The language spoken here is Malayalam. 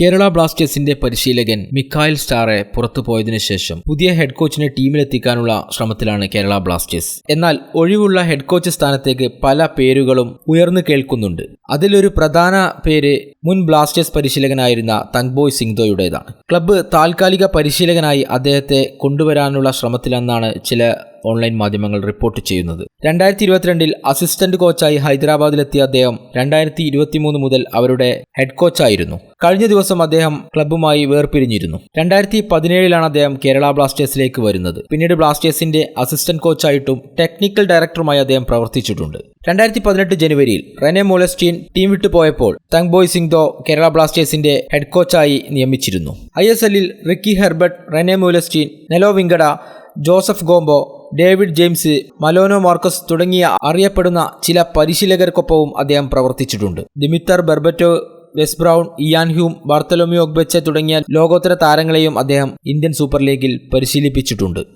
കേരള ബ്ലാസ്റ്റേഴ്സിന്റെ പരിശീലകൻ മിക്കായൽ സ്റ്റാറെ പുറത്തു പോയതിനു ശേഷം പുതിയ ഹെഡ് കോച്ചിനെ ടീമിലെത്തിക്കാനുള്ള ശ്രമത്തിലാണ് കേരള ബ്ലാസ്റ്റേഴ്സ്. എന്നാൽ ഒഴിവുള്ള ഹെഡ് കോച്ച് സ്ഥാനത്തേക്ക് പല പേരുകളും ഉയർന്നു കേൾക്കുന്നുണ്ട്. അതിലൊരു പ്രധാന പേര് മുൻ ബ്ലാസ്റ്റേഴ്സ് പരിശീലകനായിരുന്ന തങ്ബോയ് സിംഗ്ദോയുടേതാണ് ക്ലബ്ബ് താൽക്കാലിക പരിശീലകനായി അദ്ദേഹത്തെ കൊണ്ടുവരാനുള്ള ശ്രമത്തിലെന്നാണ് ചില ഓൺലൈൻ മാധ്യമങ്ങൾ റിപ്പോർട്ട് ചെയ്യുന്നത്. രണ്ടായിരത്തി ഇരുപത്തിരണ്ടിൽ അസിസ്റ്റന്റ് കോച്ചായി ഹൈദരാബാദിലെത്തിയ അദ്ദേഹം രണ്ടായിരത്തി ഇരുപത്തിമൂന്ന് മുതൽ അവരുടെ ഹെഡ് കോച്ചായിരുന്നു. കഴിഞ്ഞ ദിവസം അദ്ദേഹം ക്ലബ്ബുമായി വേർപിരിഞ്ഞിരുന്നു. രണ്ടായിരത്തി പതിനേഴിലാണ് അദ്ദേഹം കേരള ബ്ലാസ്റ്റേഴ്സിലേക്ക് വരുന്നത്. പിന്നീട് ബ്ലാസ്റ്റേഴ്സിന്റെ അസിസ്റ്റന്റ് കോച്ചായിട്ടും ടെക്നിക്കൽ ഡയറക്ടറുമായി അദ്ദേഹം പ്രവർത്തിച്ചിട്ടുണ്ട്. രണ്ടായിരത്തി പതിനെട്ട് ജനുവരിയിൽ റെനെ മോലസ്റ്റീൻ ടീം വിട്ടു പോയപ്പോൾ തങ്ബോയ് സിംഗ്തോ കേരള ബ്ലാസ്റ്റേഴ്സിന്റെ ഹെഡ് കോച്ചായി നിയമിച്ചിരുന്നു. ഐ എസ് എല്ലിൽ Ricky Herbert Rene Meulensteen Nelo Vingada Joseph Gombau David James മലോനോ Marcus തുടങ്ങിയ അറിയപ്പെടുന്ന ചില പരിശീലകർക്കൊപ്പവും അദ്ദേഹം പ്രവർത്തിച്ചിട്ടുണ്ട്. Dimitar Berbatov Wes Brown Ian Hume Bartholomew Ogbeche തുടങ്ങിയ ലോകോത്തര താരങ്ങളെയും അദ്ദേഹം ഇന്ത്യൻ സൂപ്പർ ലീഗിൽ പരിശീലിപ്പിച്ചിട്ടുണ്ട്.